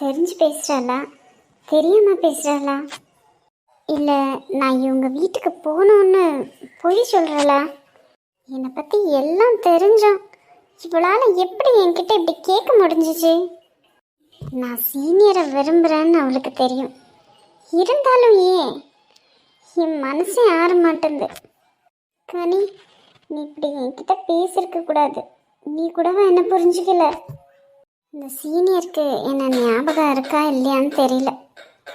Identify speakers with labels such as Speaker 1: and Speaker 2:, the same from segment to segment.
Speaker 1: தெரிஞ்சு பேசுகிறாளா தெரியாமல் பேசுகிறாளா இல்லை நான் இவங்க வீட்டுக்கு போகணுன்னு பொய் சொல்கிறாளா என்னை பற்றி எல்லாம் தெரிஞ்சோம். இவளால் எப்படி என்கிட்ட இப்படி கேட்க முடிஞ்சிச்சு? நான் சீனியரை விரும்புகிறேன்னு அவளுக்கு தெரியும். இருந்தாலும் ஏன்? என் மனசே ஆற மாட்டேங்குது. கனி நீ இப்படி என்கிட்ட பேசியிருக்க கூடாது. நீ கூடவா என்ன புரிஞ்சுக்கல? இந்த சீனியருக்கு என்ன ஞாபகம் இருக்கா இல்லையான்னு தெரியல.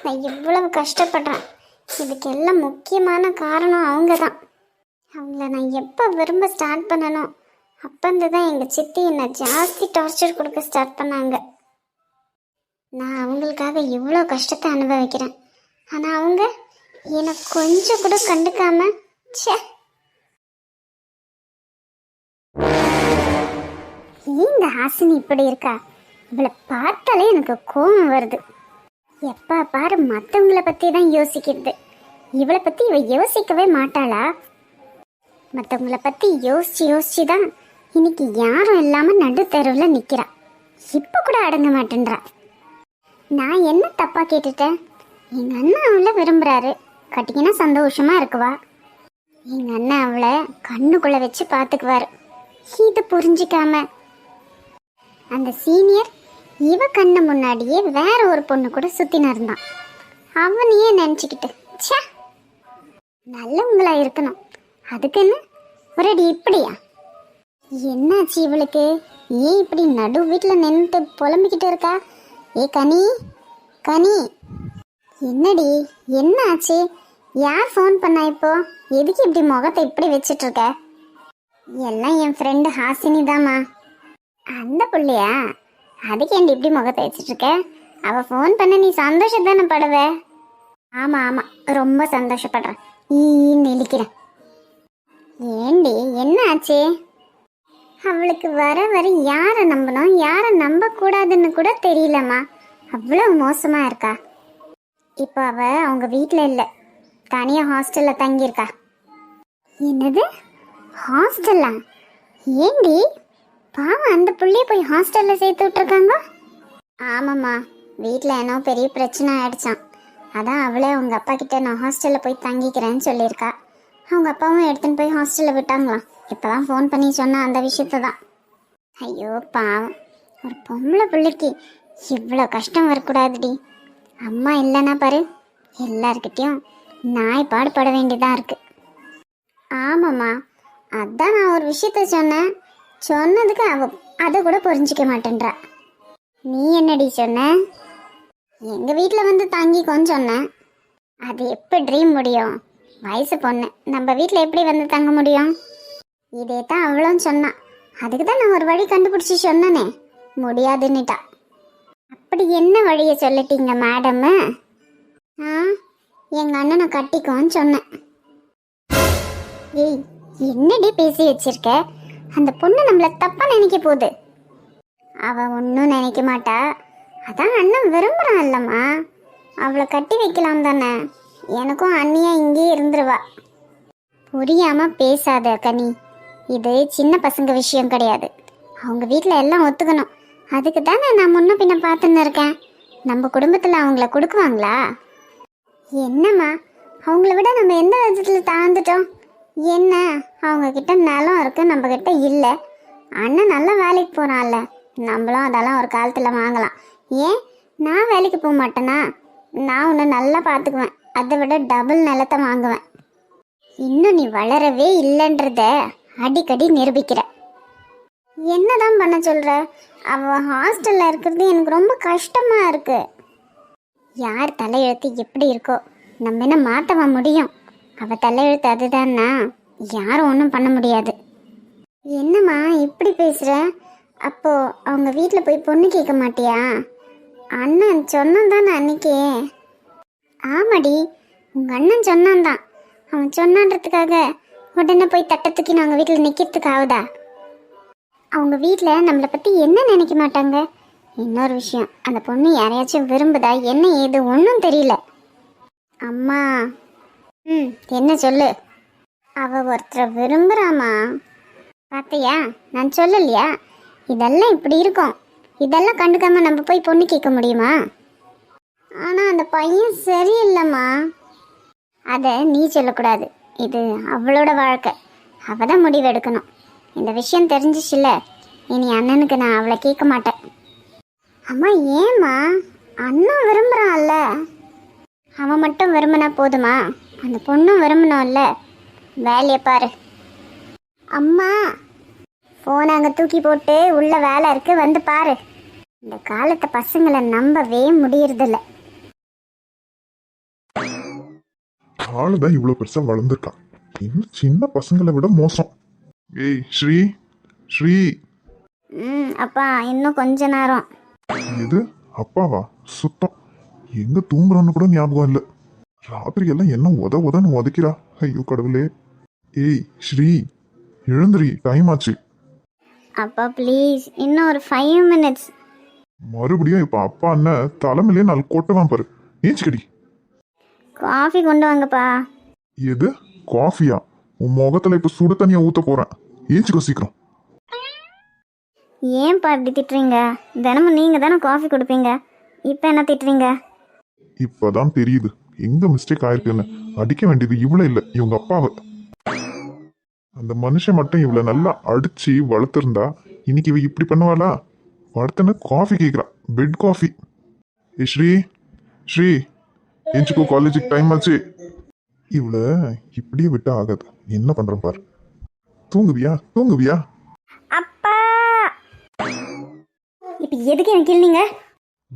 Speaker 1: நான் எவ்வளவு கஷ்டப்படுறேன். இதுக்கெல்லாம் முக்கியமான காரணம் அவங்க தான் அவங்கள நான் எப்போ விரும்ப ஸ்டார்ட் பண்ணணும் அப்போந்து தான் எங்கள் சித்தி என்னை ஜாஸ்தி டார்ச்சர் கொடுக்க ஸ்டார்ட் பண்ணாங்க. நான் அவங்களுக்காக இவ்வளோ கஷ்டத்தை அனுபவிக்கிறேன். ஆனால் அவங்க என்னை கொஞ்சம் கூட கண்டுக்காம ச்சே. ஏங்க ஹாசினி இப்படி இருக்கா? இவளை பார்த்தாலே எனக்கு கோபம் வருது. எப்பா பாரு மற்றவங்கள பற்றி தான் யோசிக்கிறது. இவளை பற்றி இவ யோசிக்கவே மாட்டாளா? மற்றவங்கள பற்றி யோசிச்சு யோசிச்சு தான் இன்னைக்கு யாரும் இல்லாமல் நடுத்தெருவில் நிற்கிறா இப்போ கூட அடங்க மாட்டேன்றா. நான் என்ன தப்பாக கேட்டுட்டேன்? எங்கள் அண்ணன் அவளை விரும்புகிறாரு கட்டிக்கினா சந்தோஷமாக இருக்குவா? எங்கள் அண்ணன் அவளை கண்ணுக்குள்ளே வச்சு பார்த்துக்குவாரு இது புரிஞ்சிக்காம. அந்த சீனியர் இவ கண்ணு முன்னாடியே வேற ஒரு பொண்ணு கூட சுத்தின இருந்தான். அவனையே நினச்சிக்கிட்டு ச்சே நல்லவங்களா இருக்கணும். அதுக்குன்னு ஒரடி இப்படியா? என்னாச்சு இவளுக்கு? ஏன் இப்படி நடு வீட்டில் நின்றுட்டு புலம்பிக்கிட்டு இருக்கா? ஏ கனி கனி. என்னடி என்ன ஆச்சு யார் ஃபோன் பண்ணா இப்போ? எதுக்கு இப்படி முகத்தை இப்படி வச்சிட்டு இருக்க எல்லாம் என் ஃப்ரெண்டு ஹாசினி தாம்மா அந்த பிள்ளையா? அதுக்கு ஏன்டி இப்படி முகத்தை வச்சிட்டு அவள் ஃபோன் பண்ண நீ சந்தோஷம் தானே படுவ? ஆமாம் ஆமாம் ரொம்ப சந்தோஷப்படுறேன். ஈன்னு இழிக்கிறேன் ஏண்டி என்ன ஆச்சு? அவளுக்கு வர வர யாரை நம்பணும்? யாரை நம்பக்கூடாதுன்னு கூட தெரியலம்மா. அவ்வளோ மோசமாக இருக்கா? இப்போ அவ அவங்க வீட்டில் இல்லை. தனியாக ஹாஸ்டலில் தங்கியிருக்கா. என்னது? ஹாஸ்டல்லா ஏண்டி பாவம் அந்த புள்ளைய போய் ஹாஸ்டல்ல சேர்த்து விட்டுருக்காங்க. ஆமாம்மா வீட்டில் ஏனோ பெரிய பிரச்சனை ஆயிடுச்சான் அதான் அவளே அவங்க அப்பா கிட்ட நான் ஹாஸ்டலில் போய் தங்கிக்கிறேன்னு சொல்லியிருக்கா. அவங்க அப்பாவும் எடுத்துன்னு போய் ஹாஸ்டலில் விட்டாங்களாம். இப்போதான் ஃபோன் பண்ணி சொன்ன அந்த விஷயத்த தான் ஐயோ பாவம் ஒரு பொம்பளை பிள்ளைக்கு இவ்வளோ கஷ்டம் வரக்கூடாதுடி. அம்மா இல்லைன்னா பாரு எல்லார்கிட்டயும் நாய் பாடுபட வேண்டியதாக இருக்குது ஆமாம்மா அதான் நான் ஒரு விஷயத்த சொன்னேன். சொன்னதுக்கு அவ அதை கூட புரிஞ்சிக்க மாட்டேன்றா. நீ என்னடி சொன்ன? எங்க வீட்டில் வந்து தங்கிக்கோன்னு சொன்னேன் அது எப்போ ட்ரீம் முடியும்? வயசு பொண்ணு. நம்ம வீட்டில் எப்படி வந்து தங்க முடியும்? இதே தான் அவளும் சொன்னான் அதுக்கு தான் நான் ஒரு வழி கண்டுபிடிச்சி சொன்னனே. முடியாதுன்னுட்டா. அப்படி என்ன வழியை சொல்லிட்டீங்க மேடம் ஆ? எங்கள் அண்ணனை கட்டிக்கோன்னு சொன்னேன். ஏய் என்னடி பேசி வச்சிருக்க? அந்த பொண்ணு நம்மள தப்பா நினைக்க போகுது. அவ ஒன்றும் நினைக்க மாட்டா. அதான் அண்ணன் விரும்புறான் இல்லம்மா. அவளை கட்டி வைக்கலாம் தானே. எனக்கும் அண்ணியா இங்கேயே இருந்துருவா. புரியாம பேசாத கனி. இது சின்ன பசங்க விஷயம் கிடையாது. அவங்க வீட்டில் எல்லாம் ஒத்துக்கணும். அதுக்கு தானே நான் முன்ன பின்ன பார்த்துன்னு இருக்கேன். நம்ம குடும்பத்தில் அவங்கள கொடுக்குவாங்களா? என்னம்மா? அவங்கள விட நம்ம எந்த விதத்தில் தாழ்ந்துட்டோம்? என்ன? அவங்க கிட்ட நிலம் இருக்கு நம்ம கிட்ட இல்லை. அண்ணன் நல்லா வேலைக்கு போகிறான்ல நம்மளும் அதெல்லாம் ஒரு காலத்தில் வாங்கலாம். ஏன்? நான் வேலைக்கு போக மாட்டேனா? நான் உன்னை நல்லா பார்த்துக்குவேன். அதை விட டபுள் நிலத்தை வாங்குவேன். இன்னும் நீ வளரவே இல்லைன்றத அடிக்கடி நிரூபிக்கிற. என்னதான் பண்ண சொல்கிற அவள் ஹாஸ்டலில் இருக்கிறது எனக்கு ரொம்ப கஷ்டமாக இருக்குது யார் தலையெழுத்து எப்படி இருக்கோ? நம்ம என்ன மாற்றவ முடியும்? அவ தலையெழுத்து அதுதான்னா? யாரும் ஒன்றும் பண்ண முடியாது. என்னம்மா இப்படி பேசுகிற அப்போ அவங்க வீட்டில் போய் பொண்ணு கேட்க மாட்டியா? அண்ணன் சொன்னான் தானே அன்னைக்கே? ஆமாடி உங்க அண்ணன் சொன்னான் தான். அவன் சொன்னான்றதுக்காக உடனே போய் தட்டத்துக்கு நாங்கள் வீட்டில் நிற்கிறதுக்கு ஆகுதா? அவங்க வீட்டில் நம்மளை பற்றி என்ன நினைக்க மாட்டாங்க? இன்னொரு விஷயம் அந்த பொண்ணு யாரையாச்சும் விரும்புதா? என்ன ஏது? ஒன்றும் தெரியல. அம்மா ம் என்ன சொல்லு? அவ ஒருத்தரை விரும்புகிறாமா பார்த்தியா நான் சொல்லலையா? இதெல்லாம் இப்படி இருக்கும். இதெல்லாம் கண்டுக்காம நம்ம போய் பொண்ணு கேட்க முடியுமா? ஆனால் அந்த பையன் சரியில்லைம்மா. அதை நீ சொல்லக்கூடாது. இது அவளோட வாழ்க்கை. அவள் தான் முடிவு எடுக்கணும் இந்த விஷயம் தெரிஞ்சிச்சுல்ல? இனி அண்ணனுக்கு நான் அவளை கேட்க மாட்டேன். அம்மா ஏம்மா? அண்ணன் விரும்புகிறான்ல அவன் மட்டும் விரும்பினா போதுமா? அந்த பொண்ணும் விரும்பணும்ல வேலையை பாரு. அம்மா ஃபோனை அங்கே தூக்கி போட்டு உள்ள வேலை இருக்கு வந்து பாரு. இந்த காலத்து பசங்களை நம்பவே முடியறதில்ல.
Speaker 2: ஆளு தான் இவ்வளோ பெருசா வளர்ந்துருக்கான். இன்னும் சின்ன பசங்களை விட மோசம். ஏய் ஸ்ரீ ஸ்ரீ.
Speaker 1: ம் அப்பா இன்னும் கொஞ்ச நேரம்.
Speaker 2: இது அப்பாவா? சுத்தம். எங்க தூங்குறோன்னு கூட ஞாபகம் இல்லை. ராத்திரி எல்லாம் என்ன உத உதன்னு உதைக்கிறா? ஐயோ கடவுளே. ஏய் ஸ்ரீ எழுந்திரி டைம் ஆச்சு.
Speaker 1: அப்பா ப்ளீஸ் இன்னும் ஒரு ஃபைவ் மினிட்ஸ்
Speaker 2: மறுபடியும் இப்ப அப்பா அண்ணன் தலைமையிலே நாலு கொட்டுவான் பாரு. ஏச்சுக்கடி
Speaker 1: காஃபி கொண்டு வாங்கப்பா.
Speaker 2: எது? காஃபியா உன் முகத்துல இப்ப சுடு தண்ணியா ஊத்த போறேன். ஏச்சுக்கோ சீக்கிரம்.
Speaker 1: ஏன்ப்பா இப்படி திட்டுறீங்க? தினமும் நீங்கள் தானே காஃபி கொடுப்பீங்க. இப்போ என்ன திட்டுறீங்க?
Speaker 2: இப்பதான் தெரியுது. எங்க மிஸ்டேக் ஆயிருக்குன்னு? அடிக்க வேண்டியது இவ்வளவு இல்ல. இவங்க அப்பாவை. அந்த மனுஷன் மட்டும் இவ்வளவு நல்லா அடிச்சு வளர்த்துருந்தா இன்னைக்கு இவ இப்படி பண்ணுவாளா? வளர்த்தன காஃபி கேக்குறா. பெட் காஃபி ஏ ஸ்ரீ. ஸ்ரீ. எஞ்சுக்கோ காலேஜுக்கு டைம் ஆச்சு. இவள இப்படியே விட்டா ஆகாது. என்ன பண்றேன் பாரு. தூங்குவியா? தூங்குவியா?
Speaker 1: அப்பா! இப்போ எதுக்கு எனக்கு இல்லைங்க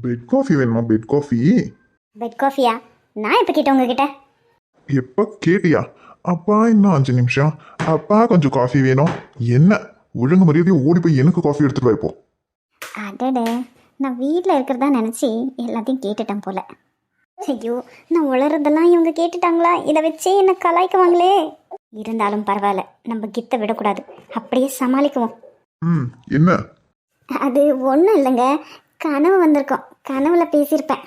Speaker 2: பெட் காஃபி வேணுமா? பெட் காஃபி
Speaker 1: பெட் காஃபியா நான் இப்போ கேட்டேன் உங்ககிட்ட?
Speaker 2: எப்ப கேட்டியா? அப்பா இன்னும் அஞ்சு நிமிஷம். அப்பா கொஞ்சம் காஃபி வேணும். என்ன? ஒழுங்கு மரியாதையை ஓடி போய் எனக்கு காஃபி எடுத்துட்டு வா இப்போ.
Speaker 1: அடடே நான் வீட்டில் இருக்கிறதா நினச்சி எல்லாத்தையும் கேட்டுட்டேன் போல. ஐயோ நான் உளறதெல்லாம் இவங்க கேட்டுட்டாங்களா? இதை வச்சே என்ன கலாய்க்குவாங்களே? இருந்தாலும் பரவாயில்ல நம்ம கித்த விடக்கூடாது. அப்படியே சமாளிக்குவோம்.
Speaker 2: ம் என்ன?
Speaker 1: அது ஒன்றும் இல்லைங்க. கனவு வந்திருக்கோம். கனவுல பேசியிருப்பேன்.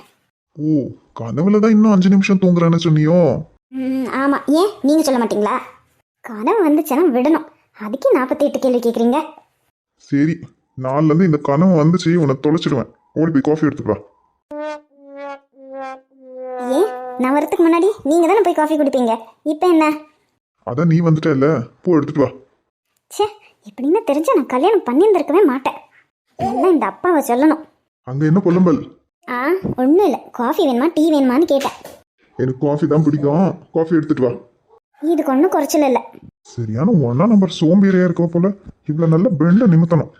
Speaker 2: ஓ கனவுல தான் இன்னும் அஞ்சு நிமிஷம் தூங்குறேன்னு சொன்னியோ
Speaker 1: ம் ஆமாம் ஏன்? நீங்கள் சொல்ல மாட்டீங்களா? கனவு வந்துச்சுன்னா விடணும். அதுக்கே நாற்பத்தி எட்டு கேள்வி கேட்குறீங்க
Speaker 2: சரி நாலுல இருந்து இந்த கனவு வந்துச்சு உன்னை தொலைச்சிடுவேன். ஓடி போய் காஃபி எடுத்துட்டு வா.
Speaker 1: ஏன்? நான் வரதுக்கு முன்னாடி நீங்கள் தானே போய் காஃபி குடிப்பீங்க? இப்போ என்ன?
Speaker 2: அதான் நீ வந்துட்டல போ எடுத்துட்டு வா.
Speaker 1: ச்சே இப்படின்னு தெரிஞ்சா நான் கல்யாணம் பண்ணியிருந்திருக்கவே மாட்டேன். எல்லாம் இந்த அப்பாவை சொல்லணும்.
Speaker 2: அங்க என்ன புலம்பல்?
Speaker 1: ஆ? ஒன்றும் இல்லை காஃபி வேணுமா? டீ வேணுமான்னு கேட்டேன்.
Speaker 2: எனக்கு காஃபி தான் பிடிக்கும். காஃபி எடுத்துட்டு வா.
Speaker 1: இதுக்கு ஒன்றும் குறைச்சல் இல்லை.
Speaker 2: சரியான ஒன்னா நம்பர் சோம்பேறியா இருக்க போல இவ்வளவு நல்ல பெண்ட நிமித்தணும்.